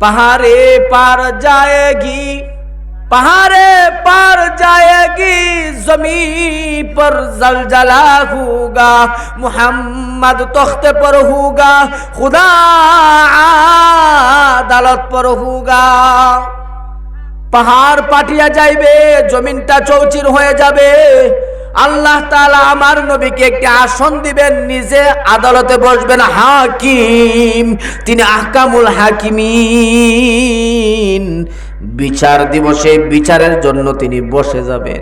पहाड़े पार जाएगी पहाड़े पार जाएगी जमीन पर जलजला होगा मोहम्मद तख्ते पर होगा खुदा আদালত पर होगा পাহাড় পাঠিয়া যাইবে জমিনটা চৌচির হয়ে যাবে আল্লাহ তালা আমার নবীকে একটি আসন দিবেন, নিজে আদালতে বসবেন, হাকিম, তিনি আহকামুল হাকিমিন। বিচার দিবসে বিচারের জন্য তিনি বসে যাবেন।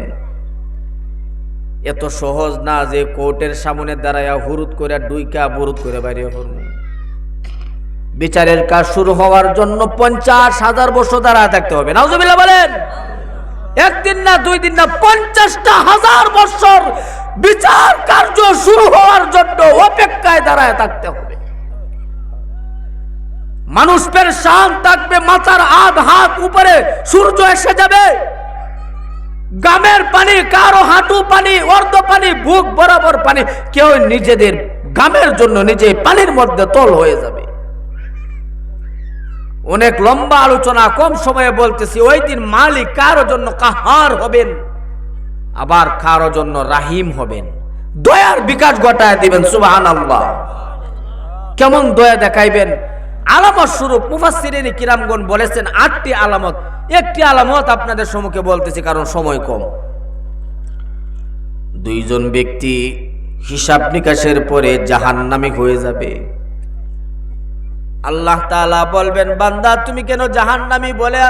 এত সহজ না যে কোর্টের সামনে দাঁড়ায়া হুরুত করে ডুইকা বুরুত করে বাইরে করব বিচারের কাজ শুরু হওয়ার জন্য পঞ্চাশ হাজার বছর দাঁড়ায় থাকতে হবে। নাউজুবিল্লাহ বলেন। একদিন না, দুই দিন না, পঞ্চাশটা হাজার বছর বিচার কার্য শুরু হওয়ার জন্য অপেক্ষায় দাঁড়ায় থাকতে হবে। মানুষ শান থাকবে, মাথার আধ হাত উপরে সূর্য এসে যাবে। গামের পানি, কারও হাঁটু পানি, অর্ধ পানি, বুক বরাবর পানি, কেউ নিজেদের গামের জন্য নিজে পানির মধ্যে তল হয়ে যাবে। অনেক লম্বা আলোচনা, কম সময়ে বলতেছি, ওই দিন মালিক কারও জন্য কাহার হবেন? আবার কারও জন্য রাহিম হবেন? দয়ার বিকাশ ঘটায় দিবেন সুবাহান আল্লাহ কেমন দয়া দেখাইবেন? আলামত স্বরূপ মুফাসসিরিন কিরামগণ বলেছেন, আটটি আলামত। একটি আলামত আপনাদের সম্মুখে বলতেছি, কারণ সময় কম। দুইজন ব্যক্তি হিসাব নিকাশের পরে জাহান্নামী হয়ে যাবে। আল্লাহ তাআলা বলবেন, বান্দা, তুমি কেন জাহান্নামী বলে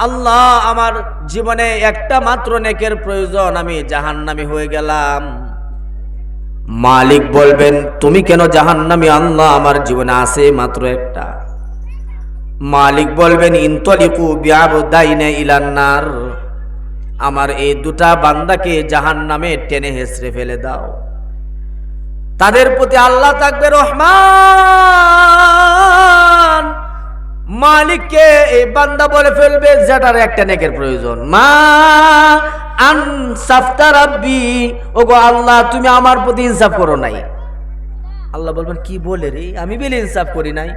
আল্লাহ আমার জীবনে একটা মাত্র নেকের প্রয়োজন, আমি জাহান্নামী হয়ে গেলাম। মালিক বলবেন, তুমি কেন জাহান্নামী? আল্লাহ আমার জীবনে আছে মাত্র একটা। মালিক বলবেন, ইনতলিকু বিয়াবদাইনে ইলান্নার আমার এই দুটা বান্দাকে জাহান্নামে টেনে হেসড়ে ফেলে দাও। তাদের প্রতি আল্লাহ থাকবে রহমান। মালিককে এই বান্দা বলে ফেলবে, যেটার একটা নেকের প্রয়োজন। মা আন আনসাফতা রাব্বি, ওগো আল্লাহ, তুমি আমার প্রতি ইনসাফ করো নাই। আল্লাহ বলবেন, কি বলে রে? আমি বেলে ইনসাফ করি নাই।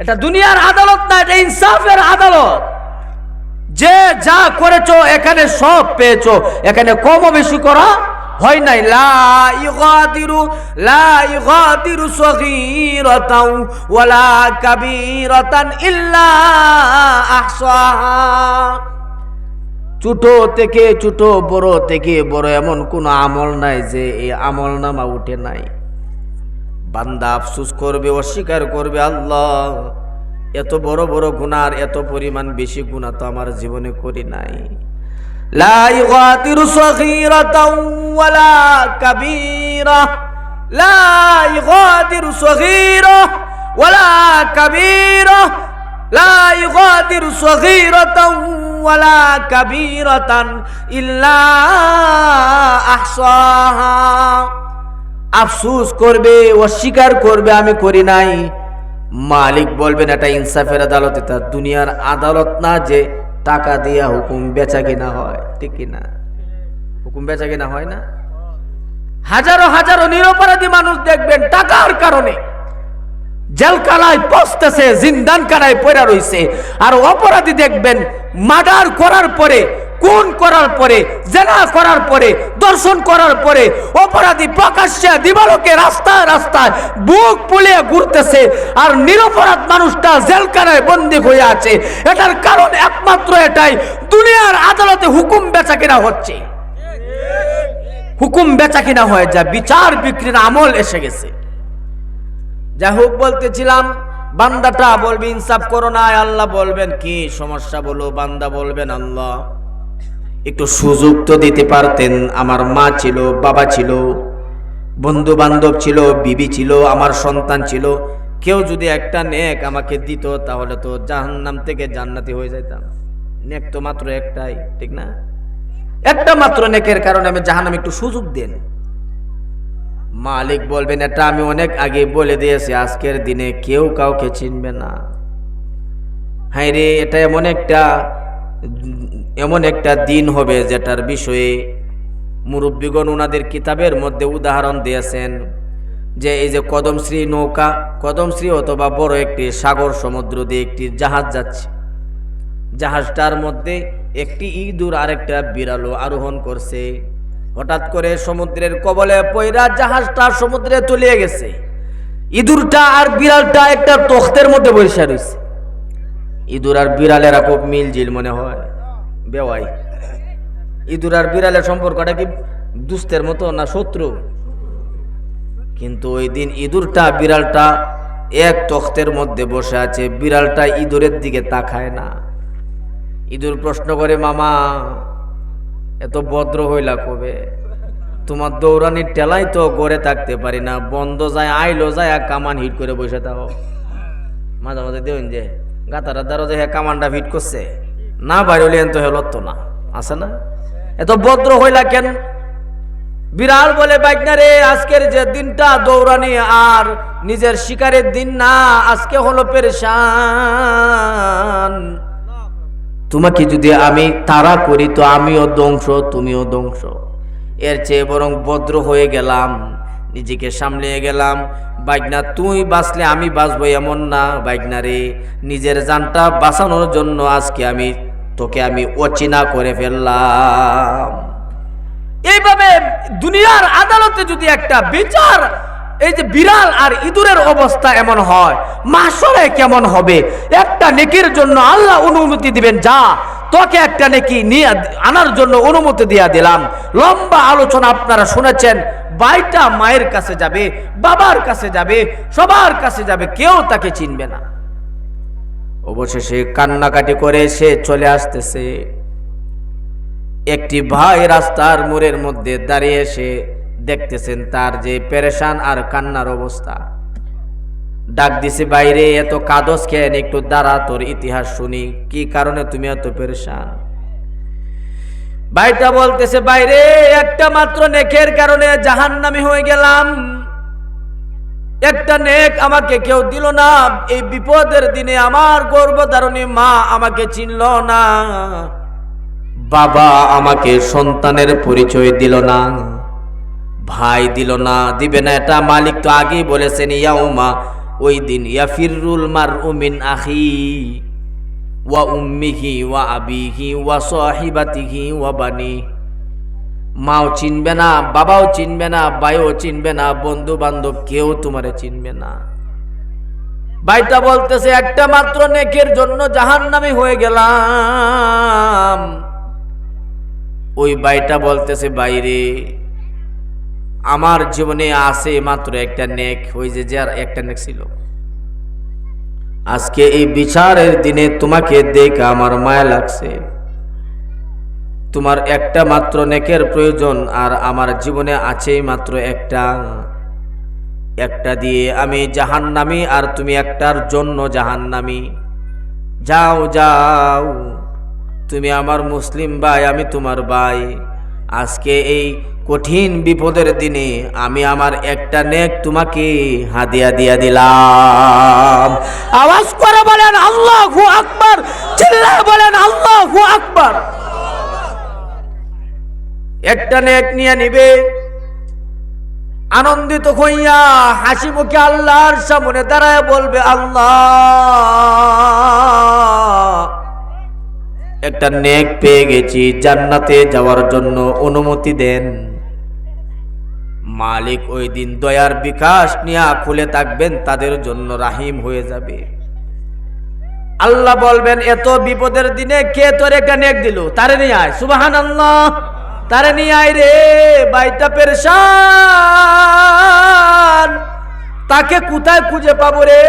এটা দুনিয়ার আদালত না, এটা ইনসাফের আদালত। যে যা করেছ, এখানে সব পেয়েছ। এখানে কম বেশি করা হয় নাই। লা ইগাদিরু লা ইগাদিরু সগীরাতাও ইল্লা আহসাহা। ছোট থেকে ছোট, বড় থেকে বড় এমন কোন আমল নাই যে এই আমল নামা উঠে নাই। বান্দা আফসুস করবে, অস্বীকার করবে, আল্লাহ, এত বড় বড় গুনার এত পরিমাণ বেশি গুণা তো আমার জীবনে করি নাই। لا يغادر صغيرة ولا كبيرة لا يغادر صغيرة ولا كبيرة لا يغادر صغيرة ولا كبيرة إلا أحصاها আফসুস করবে অস্বীকার করবে আমি করি নাই মালিক বলবেন এটা ইনসাফের আদালতে তার দুনিয়ার আদালত না যে টাকা দিয়া হুকুম বেচা কিনা হয়, ঠিক কিনা? হুকুম বেচা কিনা হয় না? হাজারো হাজারো নিরপরাধী মানুষ দেখবেন টাকার কারণে জেলকালায় পচতেছে, জিন্দান কালায় পড়া রইছে। আর অপরাধী দেখবেন মার্ডার করার পরে খুন করার পরে, জেনা করার পরে, দর্শন করার পরে, অপরাধী প্রকাশ্যে দিবালোকে রাস্তায় রাস্তায় বুক পুলিয়ে ঘুরতেছে আর নিরপরাধ মানুষটা জেলখানায় বন্দী হয়ে আছে। এটার কারণ একমাত্র এটাই, দুনিয়ার আদালতে হুকুম বেচা কিনা হচ্ছে। হুকুম বেচা কিনা হয়ে যা বিচার বিক্রির আমল এসে গেছে। যাই হোক বলতেছিলাম, বান্দাটা বলবে, ইনসাফ করো না, আল্লাহ বলবেন, কি সমস্যা বলো, বান্দা বলবেন, আল্লাহ। একটু সুযোগ তো দিতে পারতেন। আমার মা ছিল, বাবা ছিল বন্ধু বান্ধব ছিল, বিবি ছিল, আমার সন্তান ছিল। কেউ যদি একটা নেক আমাকে দিত, তাহলে তো জাহান্নাম থেকে জান্নাতি হয়ে যাইতাম। নেক তো মাত্র একটাই, ঠিক না? একটা মাত্র নেকের কারণে আমি জাহান্নাম একটু সুযোগ দেন। মালিক বলবেন, এটা আমি অনেক আগে বলে দিয়েছি, আজকের দিনে কেউ কাউকে চিনবে না। হ্যাঁ রে, এটা এমন একটা এমন একটা দিন হবে যেটার বিষয়ে মুরব্বীগণ ওনাদের কিতাবের মধ্যে উদাহরণ দিয়েছেন যে এই যে কদমশ্রী নৌকা, কদমশ্রী অথবা বড় একটি সাগর সমুদ্র দিয়ে একটি জাহাজ যাচ্ছে। জাহাজটার মধ্যে একটি ইঁদুর আরেকটা বিড়ালও আরোহণ করছে। হঠাৎ করে সমুদ্রের কবলে পয়রা জাহাজটা সমুদ্রে তলিয়ে গেছে। ইঁদুরটা আর বিড়ালটা একটা তখ্তের মধ্যে বসে রয়েছে ইঁদুর আর বিড়ালেরা খুব মিলজিল মনে হয়। বেওয়াই। ইঁদুর আর বিড়ালের সম্পর্কটা কি দুস্তের মতো না শত্রু? কিন্তু ওই দিন ইঁদুরটা, বিড়ালটা এক তখ্তের মধ্যে বসে আছে। বিড়ালটা ইঁদুরের দিকে তাকায় না। ইঁদুর প্রশ্ন করে, মামা, এত ভদ্র হইলা কবে? তোমার দৌড়ানির টেলাই তো গড়ে থাকতে পারি না। বন্ধ যায়, আইলো যায়, আর কামান হিট করে বসে থাকো মাঝে মাঝে দেবেন যে গাতারা দ্বারা যে হ্যাঁ কামানটা ফিট করছে। না বাইরে তো হেলত তো না। আছে না? এত ভদ্র হইলা কেন? বিড়াল বলে, বাইকনা রে, আজকের যে দিনটা দৌড়ানি আর নিজের শিকারের দিন না, আজকে হলো পেরেশান। তোমাকে যদি আমি তাড়া করি, তো আমিও ধ্বংস, তুমিও ধ্বংস। এর চেয়ে বরং ভদ্র হয়ে গেলাম। নিজেকে সামলিয়ে গেলাম। বাইকনা, তুই বাঁচলে আমি বাঁচবো এমন না বাইকনা রে। নিজের জানটা বাঁচানোর জন্য আজকে আমি, তোকে আমি অচেনা করে ফেললাম। এইভাবে দুনিয়ার আদালতে যদি একটা বিচার, এই যে বিড়াল আর ইঁদুরের অবস্থা এমন হয় মাসরে কেমন হবে? একটা নেকির জন্য আল্লাহ অনুমতি দিবেন, যা, তোকে একটা নেকি নিয়ে আনার জন্য অনুমতি দিয়া দিলাম। লম্বা আলোচনা আপনারা শুনেছেন বাইটা মায়ের কাছে যাবে, বাবার কাছে যাবে, সবার কাছে যাবে, কেউ তাকে চিনবে না। অবশেষে কান্নাকাটি করে সে চলে আসতেছে। একটি ভাই রাস্তার মোড়ের মধ্যে দাঁড়িয়ে এসে দেখতেছেন তার যে পেরেশান আর কান্নার অবস্থা। ডাক দিছে, বাইরে, এত কাদস খেয়ে একটু দাঁড়া, তোর ইতিহাস শুনি। কি কারণে তুমি এত পেরেশান? ভাইটা বলতেছে, বাইরে, একটা মাত্র নেকের কারণে জাহান্নামি হয়ে গেলাম। একটা নেক আমাকে কেউ দিল না। এই বিপদের দিনে আমার গর্ভধারণী মা আমাকে চিনল না। বাবা আমাকে সন্তানের পরিচয় দিল না। ভাই দিল না। দিবে না এটা মালিক তো আগেই বলেছেন, ইয়াউমা, ওই দিন ইয়া ইয়াফিরুল মার উমিন আখি। ওয়া ওয়া আবিহি ওয়া সাহিবাতিহি ওয়া বানি মাও চিনবে না, বাবাও চিনবে না, ভাইও চিনবে না বন্ধু বান্ধব কেউ তোমারে চিনবে না। ভাইটা বলতেছে, একটা মাত্র নেকের জন্য জাহান্নামী হয়ে গেলাম। ওই বাইটা বলতেছে বাইরে আমার জীবনে আছে মাত্র একটা নেক, ওই যে যার একটা নেক ছিল। আজকে এই বিচারের দিনে তোমাকে দেখে আমার মায়া লাগছে। তোমার একটা মাত্র নেকের প্রয়োজন আর আমার জীবনে আছে মাত্র একটা। একটা দিয়ে আমি জাহান্নামি আর তুমি একটার জন্য জাহান্নামি। যাও যাও, তুমি আমার মুসলিম ভাই, আমি তোমার ভাই। আজকে এই কঠিন বিপদের দিনে আমি আমার একটা নেক তোমাকে হাদিয়া দিয়া দিলাম। আওয়াজ করে বলেন, আল্লাহ আকবার। চিল্লায় বলেন, আল্লাহ আকবার। একটা নেক নিয়ে নিবে। আনন্দিত হইয়া হাসি মুখে আল্লাহর সামনে দাঁড়ায় বলবে, আল্লাহ! একটা নেক পেয়ে গেছি, জান্নাতে যাওয়ার জন্য অনুমতি দেন। মালিক ওই দিন দয়ার বিকাশ নিয়ে খুলে থাকবেন, তাদের জন্য রাহিম হয়ে যাবে। আল্লাহ বলবেন, এত বিপদের দিনে কে তোর একটা নেক দিল? তারে নিয়ে আয়। সুবাহান আল্লাহ তারে নিয়ে আয় রে বাইটা পেরেশান। তাকে কোথায় খুঁজে পাবো রে?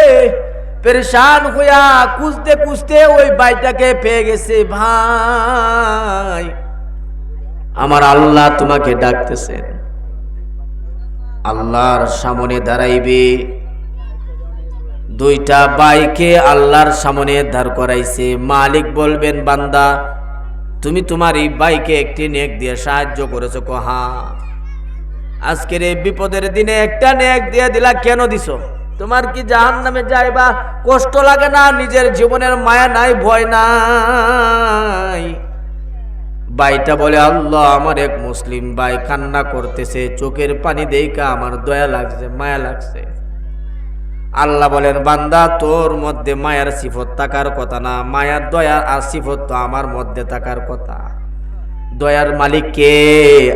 পেরেশান হইয়া খুঁজতে খুঁজতে ওই বাইটাকে পেয়ে গেছে, ভাই। আমার আল্লাহ তোমাকে ডাকতেছেন। আল্লাহর সামনে দাঁড়াইবে। দুইটা বাইকে আল্লাহর সামনে দাঁড় করাইছে। মালিক বলবেন, বান্দা, তুমি তোমার এই বাইকে একটি নেক দিয়ে সাহায্য করেছ, কহা? আজকের এই বিপদের দিনে একটা নেক দিয়ে দিলা কেন দিছো? তোমার কি জাহান নামে যাইবা? কষ্ট লাগে না? নিজের জীবনের মায়া নাই, ভয় নাই। ভাইটা বলে, আল্লাহ, আমার এক মুসলিম ভাই কান্না করতেছে, চোখের পানি দেইকা আমার দয়া লাগছে, মায়া লাগছে। আল্লাহ বলেন, বান্দা, তোর মধ্যে মায়ার সিফত থাকার কথা না, মায়ার দয়া আর সিফত তো আমার মধ্যে থাকার কথা। দয়ার মালিক কে?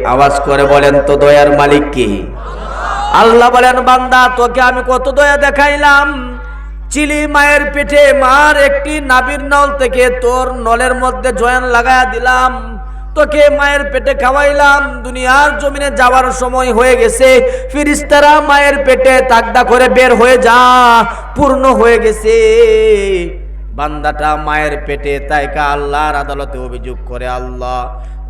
আওয়াজ করে বলেন তো, দয়ার মালিক কে? আল্লাহ বলেন, বান্দা, তোকে আমি কত দয়া দেখাইলাম। চিলি মায়ের পেটে মার একটি নাবির নল থেকে তোর নলের মধ্যে জয়ান লাগায়া দিলাম। তোকে মায়ের পেটে খাওয়াইলাম। দুনিয়ার জমিনে যাওয়ার সময় হয়ে গেছে। ফিরিস্তারা মায়ের পেটে তাকদা করে বের হয়ে যা, পূর্ণ হয়ে গেছে। বান্দাটা মায়ের পেটে তাইকা আল্লাহর আদালতে অভিযোগ করে, আল্লাহ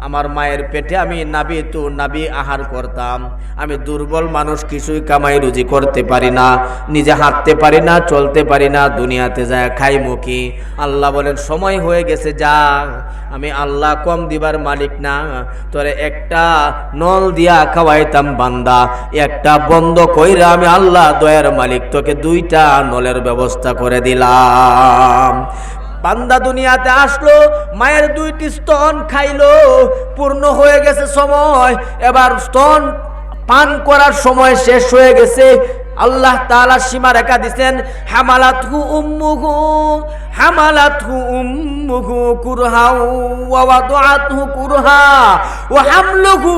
আমার মায়ের পেটে আমি নাবি তু নাবি আহার করতাম। আমি দুর্বল মানুষ, কিছুই কামাই রুজি করতে পারি না। নিজে হাঁটতে পারি না, চলতে পারি না, দুনিয়াতে যায় খাই মুখি আল্লাহ বলেন, সময় হয়ে গেছে, যা। আমি আল্লাহ কম দিবার মালিক না। তোরে একটা নল দিয়া খাওয়াইতাম, বান্দা। একটা বন্ধ কইরা আমি আল্লাহ দয়ার মালিক। তোকে দুইটা নলের ব্যবস্থা করে দিলাম। বান্দা দুনিয়াতে আসলো, মায়ের দুইটি স্তন খাইলো, পূর্ণ হয়ে গেছে সময়। এবার স্তন পান করার সময় শেষ হয়ে গেছে। আল্লাহ তাআলা সীমা রেখা দিছেন, হামালাতহু উম্মুহু হামালাতহু উম্মুহু কুরহা ওয়া ওয়াদাআতহু কুরহা, ওয়া হামলুহু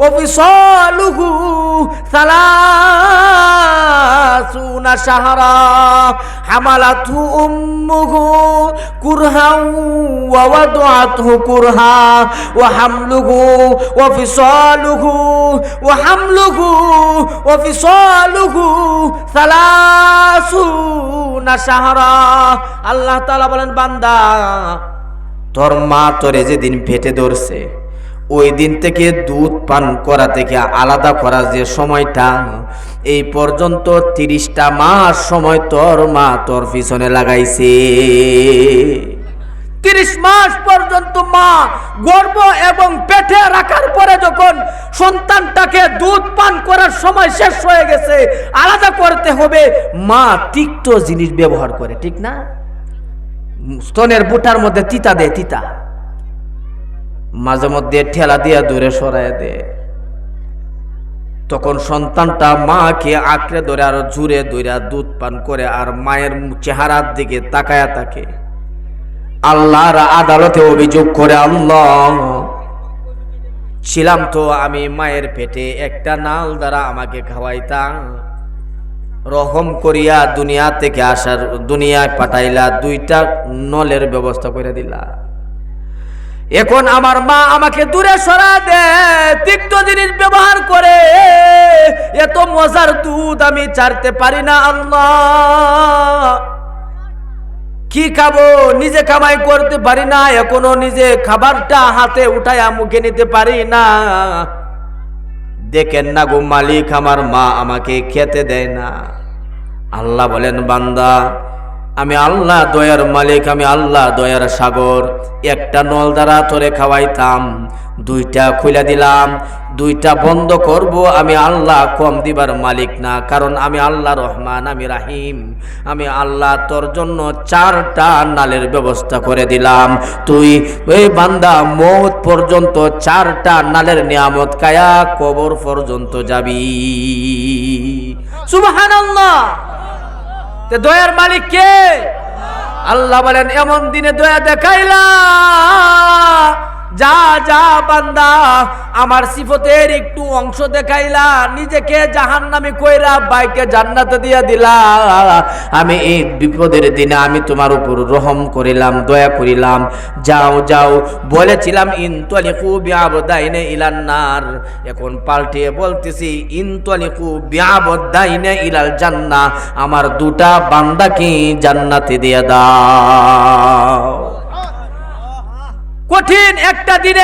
ওয়া ফিসালুহু সালাসুনা শাহরা, হামালাতহু উম্মুহু কুরহা ওয়া ওয়াদাআতহু কুরহা, ওয়া হামলুহু ওয়া ফিসালুহু, ওয়া হামলুহু ওয়া ফিসালুহু সালাসুনা শাহরা। আল্লাহ তাআলা বলেন, বান্দা, তোর মা তোরে যেদিন পেটে ধরছে, ওই দিন থেকে দুধ পান করা থেকে আলাদা করার যে সময়টা, এই পর্যন্ত তিরিশটা মাস সময় তোর মা তোর পিছনে লাগাইছে। তিরিশ মাস পর্যন্ত মা গর্ব এবং পেটে রাখার পরে যখন সন্তানটাকে দুধ পান করার সময় শেষ হয়ে গেছে। আলাদা করতে হবে। মা তিক্ত জিনিস ব্যবহার করে, ঠিক না? স্তনের বুটার মধ্যে তিতা দেয় তিতা। মাঝে মধ্যে ঠেলা দিয়া দূরে সরায় দেয় তখন সন্তানটা মাকে আঁকড়ে ধরে আর জুড়ে ধরে দুধ পান করে আর মায়ের চেহারার দিকে তাকায়া থাকে। আল্লাহর আদালতে অভিযোগ করে, আল্লাহ ছিলাম তো আমি মায়ের পেটে একটা নাল দ্বারা আমাকে খাওয়াইতাম। রহম করিয়া দুনিয়া থেকে আসার, দুনিয়ায় পাঠাইলা দুইটা নলের ব্যবস্থা করে দিলা। এখন আমার মা আমাকে দূরে সরা দে তিক্ত জিনিস ব্যবহার করে। এত মজার দুধ আমি চারতে পারি না, আল্লাহ। কি খাব? নিজে কামাই করতে পারি না, এখনও নিজে খাবারটা হাতে উঠায়া মুখে নিতে পারি না। দেখেন না গো মালিক, আমার মা আমাকে খেতে দেয় না। আল্লাহ বলেন, বান্দা, আমি আল্লাহ দয়ার মালিক, আমি আল্লাহ দয়ার সাগর। একটা নল দ্বারা তোরে খাওয়াইতাম দুইটা খুলে দিলাম, দুইটা বন্ধ করব, আমি আল্লাহ কম দিবার মালিক না, কারণ আমি আল্লাহ রহমান, আমি রাহিম। আমি আল্লাহ তোর জন্য চারটা নালের ব্যবস্থা করে দিলাম। তুই ওই বান্দা মৌত পর্যন্ত চারটা নালের নিয়ামত কায়া কবর পর্যন্ত যাবি। সুবহানাল্লাহ! তে দয়ার মালিক কে? আল্লাহ বলেন, এমন দিনে দয়া দেখাইলা। যা যা বান্দা, আমার সিফতের একটু অংশ দেখাইলা, নিজেকে জাহান নামে কইরা বাইকে জান্নাতে দিয়া দিলা। আমি এই বিপদের দিনে আমি তোমার উপর রহম করিলাম, দয়া করিলাম। যাও যাও, বলেছিলাম, ইনতলিকু বিআবদাইনে ইলান্নার। এখন পাল্টিয়ে বলতেছি, ইনতলিকু বিআবদাইনে ইলাল জান্না আমার দুটা বান্দাকে জান্নাতে দিয়া দাও। কঠিন একটা দিনে